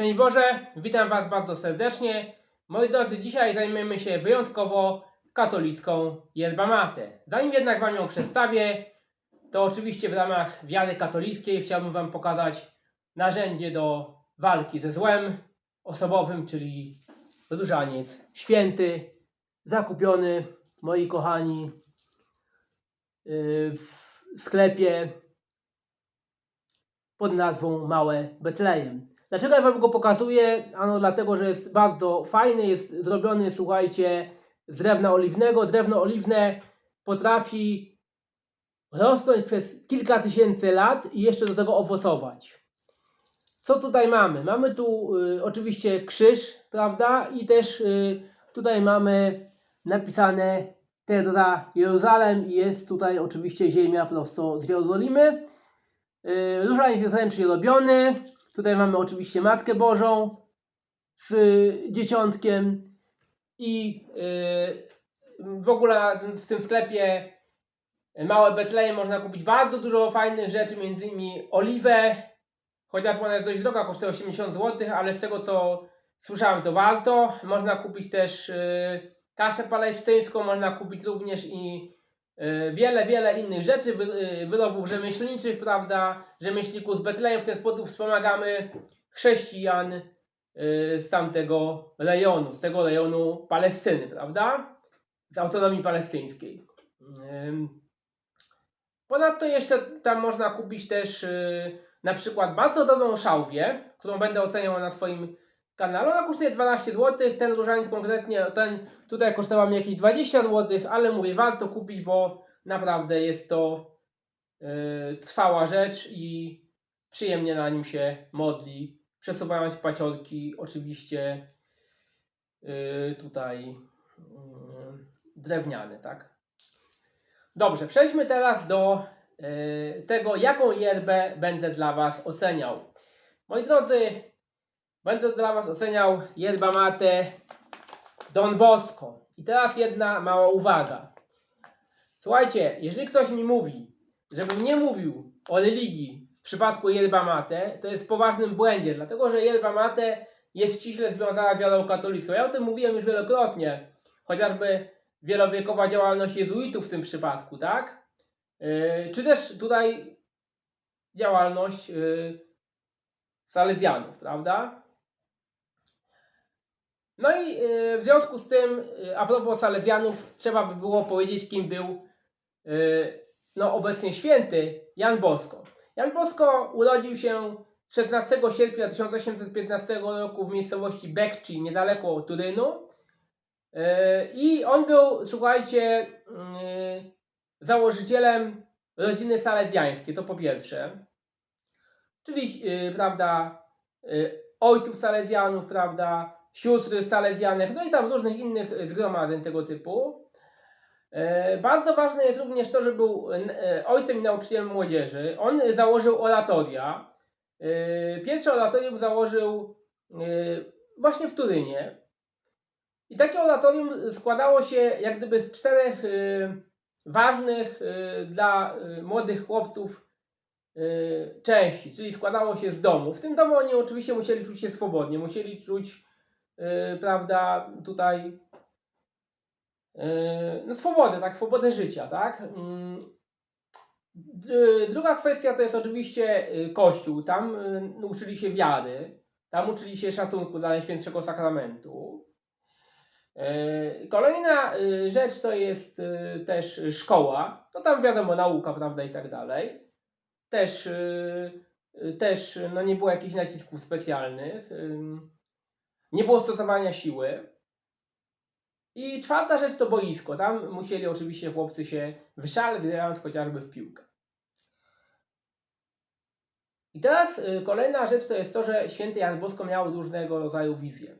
Szczęść Boże, witam Was bardzo serdecznie. Moi drodzy, dzisiaj zajmiemy się wyjątkowo katolicką yerba mate. Zanim jednak Wam ją przedstawię, to oczywiście w ramach wiary katolickiej chciałbym Wam pokazać narzędzie do walki ze złem osobowym, czyli różaniec święty, zakupiony, moi kochani, yy, w sklepie pod nazwą Małe Betlejem. Dlaczego ja Wam go pokazuję? Ano dlatego, że jest bardzo fajny, jest zrobiony, słuchajcie, z drewna oliwnego. Drewno oliwne potrafi rosnąć przez kilka tysięcy lat i jeszcze do tego owocować. Co tutaj mamy? Mamy tu y, oczywiście krzyż, prawda? I też y, tutaj mamy napisane Terra Jeruzalem i jest tutaj oczywiście ziemia prosto z Jerozolimy. Yy, Różaniec jest ręcznie robiony. Tutaj mamy oczywiście Matkę Bożą z y, dzieciątkiem i yy, w ogóle w tym sklepie Małe Betlejem można kupić bardzo dużo fajnych rzeczy, między innymi oliwę, chociaż ona jest dość droga, kosztuje 80 zł, ale z tego co słyszałem to warto. Można kupić też yy, kaszę palestyńską, można kupić również i y, wiele, wiele innych rzeczy, y, wyrobów rzemieślniczych, prawda, rzemieślników z Betlejem. W ten sposób wspomagamy chrześcijan y, z tamtego rejonu, z tego rejonu Palestyny, prawda, z autonomii palestyńskiej. Ponadto jeszcze tam można kupić też na przykład bardzo dobrą szałwię, którą będę oceniał na swoim kanale. Ona kosztuje 12 zł, ten różaniec konkretnie, ten tutaj kosztował mi jakieś 20 zł, ale mówię, warto kupić, bo naprawdę jest to y, trwała rzecz i przyjemnie na nim się modli, przesuwając paciorki, oczywiście y, tutaj y, drewniane, tak? Dobrze, przejdźmy teraz do y, tego, jaką yerbę będę dla Was oceniał. Moi drodzy, będę dla Was oceniał yerba mate Don Bosco. I teraz jedna mała uwaga. Słuchajcie, jeżeli ktoś mi mówi, żebym nie mówił o religii w przypadku yerba mate, to jest poważnym błędzie, dlatego że yerba mate jest ściśle związana z wiarą katolicką. Ja o tym mówiłem już wielokrotnie, chociażby wielowiekowa działalność jezuitów w tym przypadku, tak? Yy, czy też tutaj działalność yy, salezjanów, prawda? No i yy, w związku z tym, yy, a propos salezjanów, trzeba by było powiedzieć, kim był yy, no, obecnie święty Jan Bosko. Jan Bosko urodził się 16 sierpnia 1815 roku w miejscowości Bekci, niedaleko Turynu. I on był, słuchajcie, założycielem rodziny salezjańskiej, to po pierwsze. Czyli, prawda, ojców salezjanów, prawda, sióstr salezjanek, no i tam różnych innych zgromadzeń tego typu. E, Bardzo ważne jest również to, że był e, ojcem i nauczycielem młodzieży. On założył oratoria. E, Pierwsze oratorium założył właśnie w Turynie. I takie oratorium składało się jak gdyby z czterech ważnych dla młodych chłopców części, czyli składało się z domu. W tym domu oni oczywiście musieli czuć się swobodnie, musieli czuć, e, prawda, tutaj Yy, no swobodę, tak, swobodę życia, tak. Mm. D- Druga kwestia to jest oczywiście y, Kościół. Tam y, uczyli się wiary, tam uczyli się szacunku dla Najświętszego Sakramentu. Kolejna y, rzecz to jest y, też szkoła. No tam wiadomo, nauka, prawda, i tak dalej. Też, y, y, też no nie było jakichś nacisków specjalnych. Nie było stosowania siły. I czwarta rzecz to boisko. Tam musieli oczywiście chłopcy się wyszaleć, grając chociażby w piłkę. I teraz y, kolejna rzecz to jest to, że święty Jan Bosko miał różnego rodzaju wizje.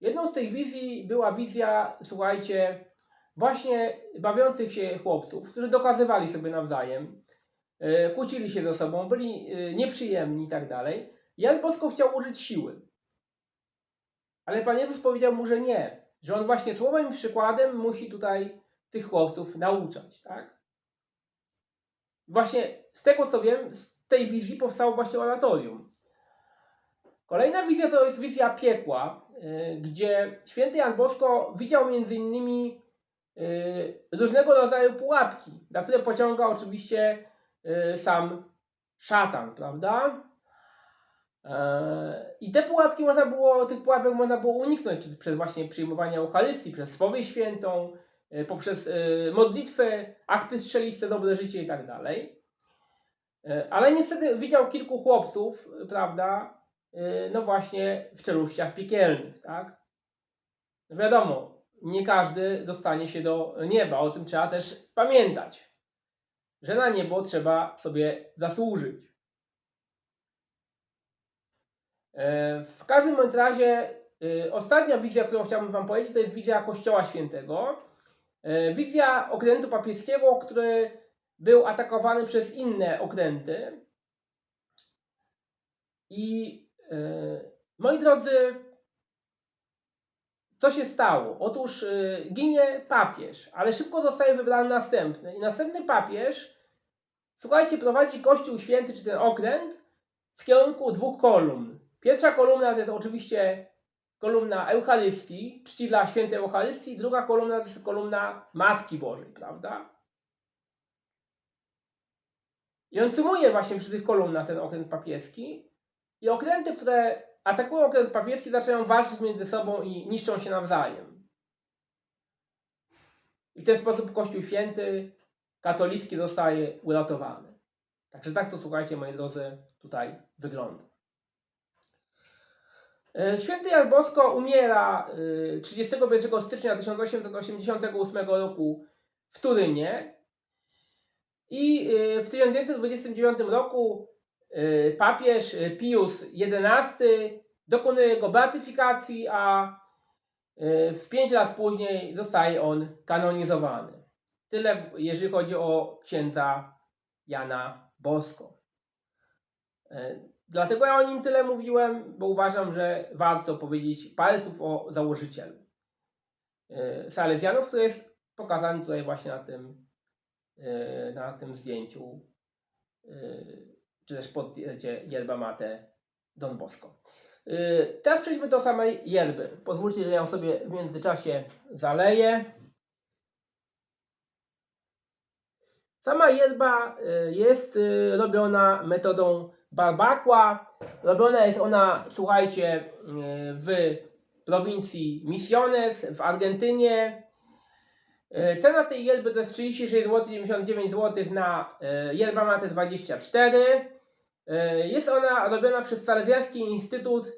Jedną z tych wizji była wizja, słuchajcie, właśnie bawiących się chłopców, którzy dokazywali sobie nawzajem, y, kłócili się ze sobą, byli y, nieprzyjemni i tak dalej. Jan Bosko chciał użyć siły. Ale Pan Jezus powiedział mu, że nie, że on właśnie słowem i przykładem musi tutaj tych chłopców nauczać, tak? Właśnie z tego co wiem, z tej wizji powstało właśnie oratorium. Kolejna wizja to jest wizja piekła, y, gdzie święty Jan Bosko widział między innymi y, różnego rodzaju pułapki, na które pociąga oczywiście y, sam szatan, prawda? E, I te pułapki można było, tych pułapek można było uniknąć czy przez właśnie przyjmowanie Eucharystii, przez spowiedź świętą, y, poprzez y, modlitwę, akty strzeliste, dobre życie i tak dalej. E, Ale niestety widział kilku chłopców, prawda, no właśnie w czeluściach piekielnych, tak? No Wiadomo, nie każdy dostanie się do nieba, o tym trzeba też pamiętać, że na niebo trzeba sobie zasłużyć. W każdym bądź razie y, ostatnia wizja, którą chciałbym Wam powiedzieć, to jest wizja Kościoła Świętego. E, Wizja okrętu papieskiego, który był atakowany przez inne okręty. I e, moi drodzy, co się stało? Otóż y, ginie papież, ale szybko zostaje wybrany następny. I następny papież, słuchajcie, prowadzi Kościół Święty, czy ten okręt, w kierunku dwóch kolumn. Pierwsza kolumna to jest oczywiście kolumna Eucharystii, czci dla świętej Eucharystii, druga kolumna to jest kolumna Matki Bożej, prawda? I on sumuje właśnie przy tych kolumnach ten okręt papieski i okręty, które atakują okręt papieski zaczynają walczyć między sobą i niszczą się nawzajem. I w ten sposób Kościół Święty katolicki zostaje uratowany. Także tak to słuchajcie, moi drodzy, tutaj wygląda. E, Święty Jan Bosko umiera e, 31 stycznia 1888 roku w Turynie i e, w 1929 roku e, papież Pius XI dokonuje jego beatyfikacji, a e, w pięć lat później zostaje on kanonizowany. Tyle jeżeli chodzi o księdza Jana Bosko. Dlatego ja o nim tyle mówiłem, bo uważam, że warto powiedzieć parę słów o założycielu e, Salezjanów, który jest pokazany tutaj właśnie na tym, e, na tym zdjęciu, e, czy też portrecie yerba mate Don Bosco. Teraz przejdźmy do samej yerby. Pozwólcie, że ją sobie w międzyczasie zaleję. Sama yerba jest robiona metodą barbakła. Robiona jest ona, słuchajcie, e, w prowincji Misiones w Argentynie. E, Cena tej yerby to jest 36 zł 99 zł na yerba mate 24. E, Jest ona robiona przez Salezjański Instytut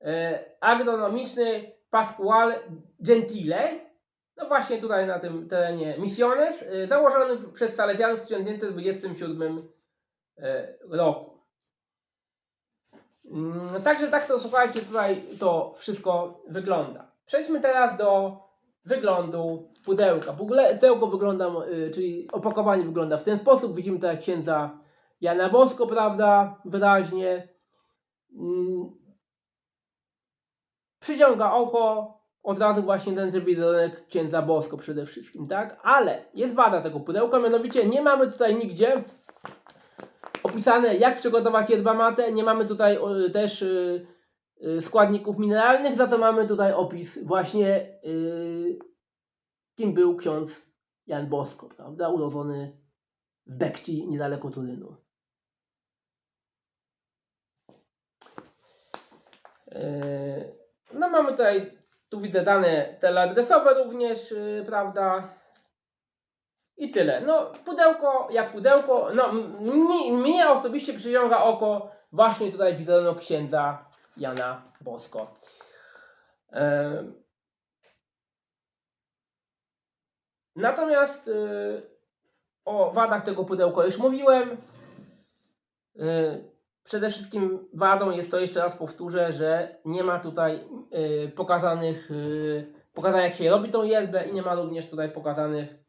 e, Agronomiczny Pascual Gentile. No właśnie tutaj na tym terenie Misiones, założony przez Salezjanów w 1927 e, roku. Mm, Także tak to słuchajcie, tutaj to wszystko wygląda. Przejdźmy teraz do wyglądu pudełka. Pudełko wygląda, y, czyli opakowanie wygląda w ten sposób. Widzimy tutaj księdza Jana Bosko, prawda, wyraźnie. Mm. Przyciąga oko, od razu właśnie ten wizerunek księdza Bosko przede wszystkim, tak? Ale jest wada tego pudełka, mianowicie nie mamy tutaj nigdzie opisane jak przygotować yerba mate, nie mamy tutaj też y, y, składników mineralnych, za to mamy tutaj opis właśnie y, kim był ksiądz Jan Bosko, prawda? Urodzony w Bekci, niedaleko Turynu. No mamy tutaj, tu widzę dane teleadresowe również, prawda? I tyle. No pudełko jak pudełko, no mnie, mnie osobiście przyciąga oko właśnie tutaj wizerunek księdza Jana Bosko. Natomiast yy, o wadach tego pudełka już mówiłem. Yy, Przede wszystkim wadą jest to, jeszcze raz powtórzę, że nie ma tutaj yy, pokazanych, yy, pokazania jak się robi tą yerbę i nie ma również tutaj pokazanych,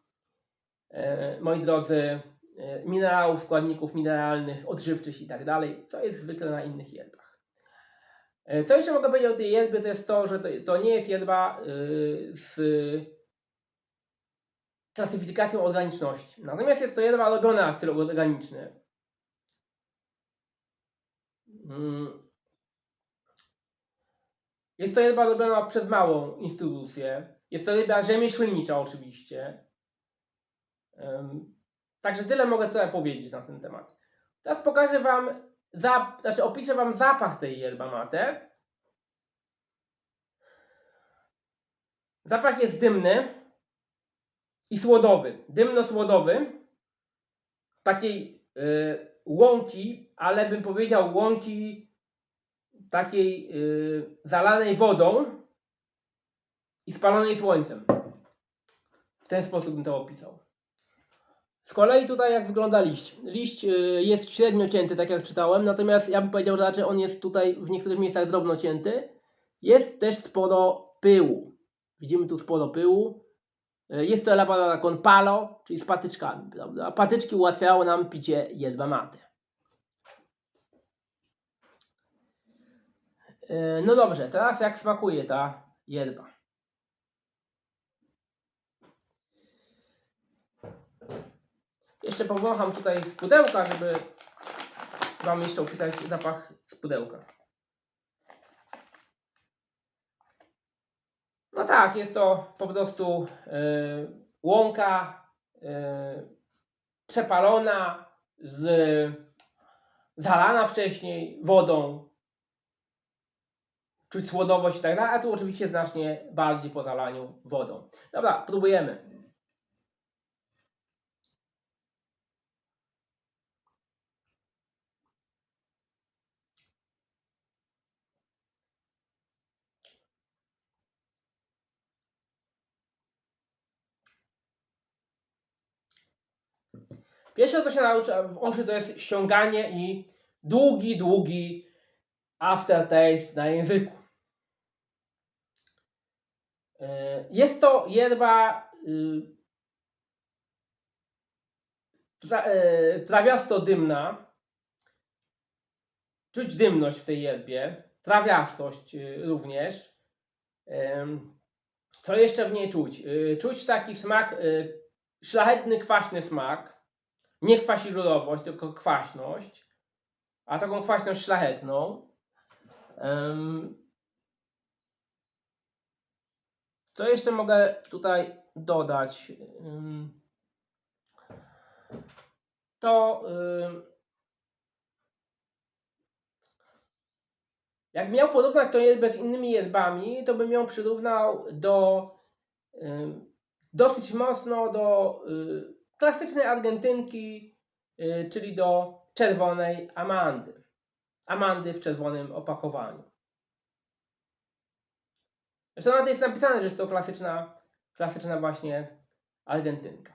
moi drodzy, yy, minerałów, składników mineralnych, odżywczych i tak dalej, co jest zwykle na innych yerbach. Yy, Co jeszcze mogę powiedzieć o tej yerbie, to jest to, że to, nie jest yerba yy, z klasyfikacją organiczności. Natomiast jest to yerba robiona w stylu organiczny. Mm. Jest to ryba robiona przez małą instytucję. Jest to ryba rzemieślnicza oczywiście. Także tyle mogę tutaj powiedzieć na ten temat. Teraz pokażę Wam, zap, znaczy opiszę Wam zapach tej yerba mate. Zapach jest dymny i słodowy. Dymno-słodowy. Takiej y, łąki, ale bym powiedział łąki takiej y, zalanej wodą i spalonej słońcem. W ten sposób bym to opisał. Z kolei tutaj jak wygląda liść. Liść y, jest średnio cięty, tak jak czytałem, natomiast ja bym powiedział, że raczej on jest tutaj w niektórych miejscach drobno cięty. Jest też sporo pyłu. Widzimy tu sporo pyłu. Y, Jest to elaborata palo, czyli z patyczkami, prawda? Patyczki ułatwiają nam picie yerba mate. Y, No dobrze, teraz jak smakuje ta yerba? Jeszcze powącham tutaj z pudełka, żeby Wam jeszcze opisać zapach z pudełka. No tak, jest to po prostu yy, łąka yy, przepalona, z, zalana wcześniej wodą. Czuć słodowość i tak dalej, a tu oczywiście znacznie bardziej po zalaniu wodą. Dobra, próbujemy. Pierwsze, co się nauczę w oczy, to jest ściąganie i długi, długi aftertaste na języku. Yy, Jest to yy, tra- yy, trawiasto-dymna. Czuć dymność w tej yerbie. Trawiastość yy, również. Ym, Co jeszcze w niej czuć? Czuć taki smak, yy, szlachetny, kwaśny smak nie kwasiżurowość, tylko kwaśność, a taką kwaśność szlachetną. Co jeszcze mogę tutaj dodać? To jak miał porównać to yerbę z innymi yerbami, to bym ją przyrównał do dosyć mocno do y, klasycznej Argentynki, y, czyli do czerwonej Amandy. Amandy w czerwonym opakowaniu. Zresztą nawet jest napisane, że jest to klasyczna, klasyczna właśnie Argentynka.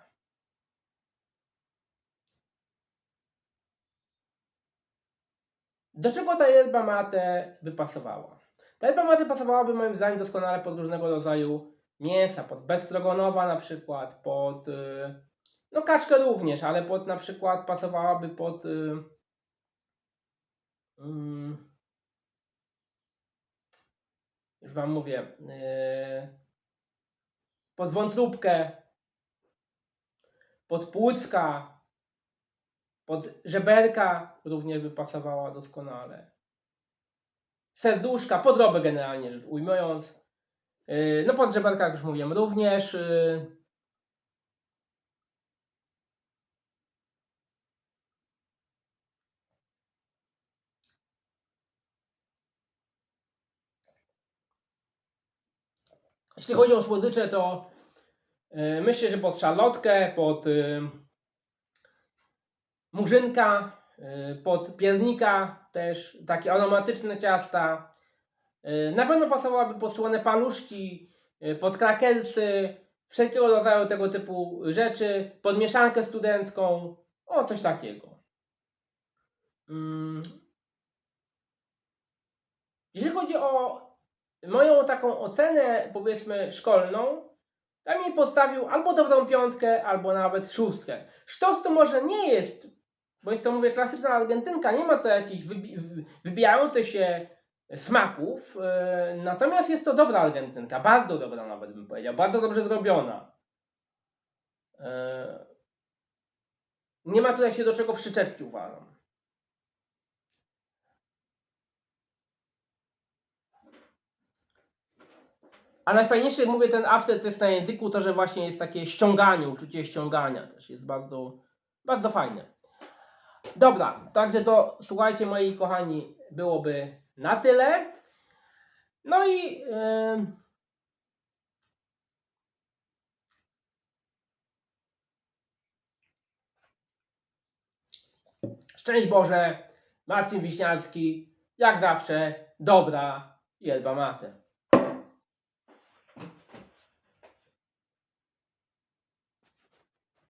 Do czego ta yerba mate by pasowała? Ta yerba mate pasowałaby moim zdaniem doskonale pod różnego rodzaju mięsa, pod bezstrogonowa na przykład, pod y, no kaczkę również, ale pod na przykład pasowałaby pod y, mm, już wam mówię y, pod wątróbkę pod płucka pod żeberka również by pasowała doskonale. Serduszka, podrobę generalnie rzecz ujmując. Y, no pod żeberka jak już mówiłem również Jeśli chodzi o słodycze, to y, myślę, że pod szarlotkę, pod y, murzynka, y, pod piernika też takie aromatyczne ciasta. Na pewno pasowałaby pod słone paluszki, pod krakersy, wszelkiego rodzaju tego typu rzeczy, pod mieszankę studencką, o coś takiego. Mm. Jeżeli chodzi o moją taką ocenę, powiedzmy, szkolną, tam mi postawił albo dobrą piątkę, albo nawet szóstkę. Sztos to może nie jest, bo jest to, mówię, klasyczna Argentynka, nie ma to jakichś wybi- wybijających się smaków, yy, natomiast jest to dobra Argentynka, bardzo dobra nawet bym powiedział, bardzo dobrze zrobiona. Yy, nie ma tutaj się do czego przyczepić, uważam. A najfajniejszy, mówię, ten aftertest na języku, to że właśnie jest takie ściąganie, uczucie ściągania też jest bardzo, bardzo fajne. Dobra, także to słuchajcie moi kochani, byłoby na tyle. No i yy, szczęść Boże, Marcin Wiśniarski, jak zawsze, dobra yerba mate.